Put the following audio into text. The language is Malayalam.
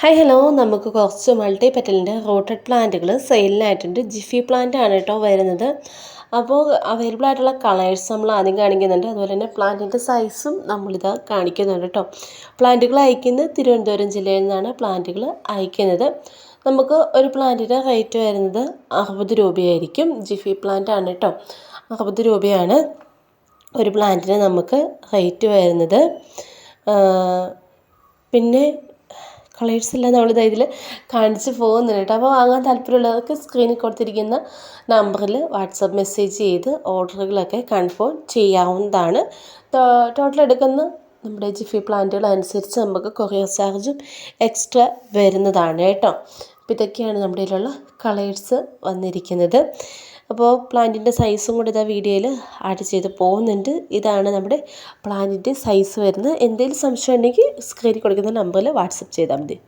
ഹായ് ഹലോ നമുക്ക് കുറച്ച് മൾട്ടി പെറ്റലിന്റെ റോട്ടഡ് പ്ലാന്റുകൾ സെയിലിനായിട്ടുണ്ട് ജിഫി പ്ലാന്റ് ആണ് കേട്ടോ വരുന്നത്. അപ്പോൾ അവൈലബിൾ ആയിട്ടുള്ള കളേഴ്സ് നമ്മൾ ആദ്യം കാണിക്കുന്നുണ്ട്. അതുപോലെ തന്നെ പ്ലാന്റിന്റെ സൈസും നമ്മളിത് കാണിക്കുന്നുണ്ട് കേട്ടോ. പ്ലാന്റുകൾ അയക്കുന്നത് തിരുവനന്തപുരം ജില്ലയിൽ നിന്നാണ് പ്ലാന്റുകൾ അയക്കുന്നത്. നമുക്ക് ഒരു പ്ലാന്റിന്റെ റേറ്റ് വരുന്നത് അറുപത് രൂപയായിരിക്കും. ജിഫി പ്ലാന്റ് ആണ് കേട്ടോ. അറുപത് രൂപയാണ് ഒരു പ്ലാന്റിന് നമുക്ക് റേറ്റ് വരുന്നത്. പിന്നെ കളേഴ്സ് എല്ലാം നമ്മളിത് ഇതിൽ കാണിച്ച് പോകുന്നുണ്ട് കേട്ടോ. അപ്പോൾ വാങ്ങാൻ താല്പര്യമുള്ളവർക്ക് സ്ക്രീനിൽ കൊടുത്തിരിക്കുന്ന നമ്പറിൽ വാട്സപ്പ് മെസ്സേജ് ചെയ്ത് ഓർഡറുകളൊക്കെ കൺഫേം ചെയ്യാവുന്നതാണ്. ടോട്ടൽ എടുക്കുന്ന നമ്മുടെ ജിഫി പ്ലാന്റുകൾ അനുസരിച്ച് നമുക്ക് കൊറിയർ ചാർജും എക്സ്ട്രാ വരുന്നതാണ് കേട്ടോ. അപ്പോൾ ഇതൊക്കെയാണ് നമ്മുടെ കളേഴ്സ് വന്നിരിക്കുന്നത്. അപ്പോൾ പ്ലാന്റിന്റെ സൈസും കൂടി ഇതാ വീഡിയോയിൽ ആഡ് ചെയ്ത് പോകുന്നുണ്ട്. ഇതാണ് നമ്മുടെ പ്ലാന്റിന്റെ സൈസ് വരുന്നത്. എന്തെങ്കിലും സംശയം ഉണ്ടെങ്കിൽ സ്ക്രീനിൽ കൊടുക്കുന്ന നമ്പറിൽ വാട്സപ്പ് ചെയ്താൽ മതി.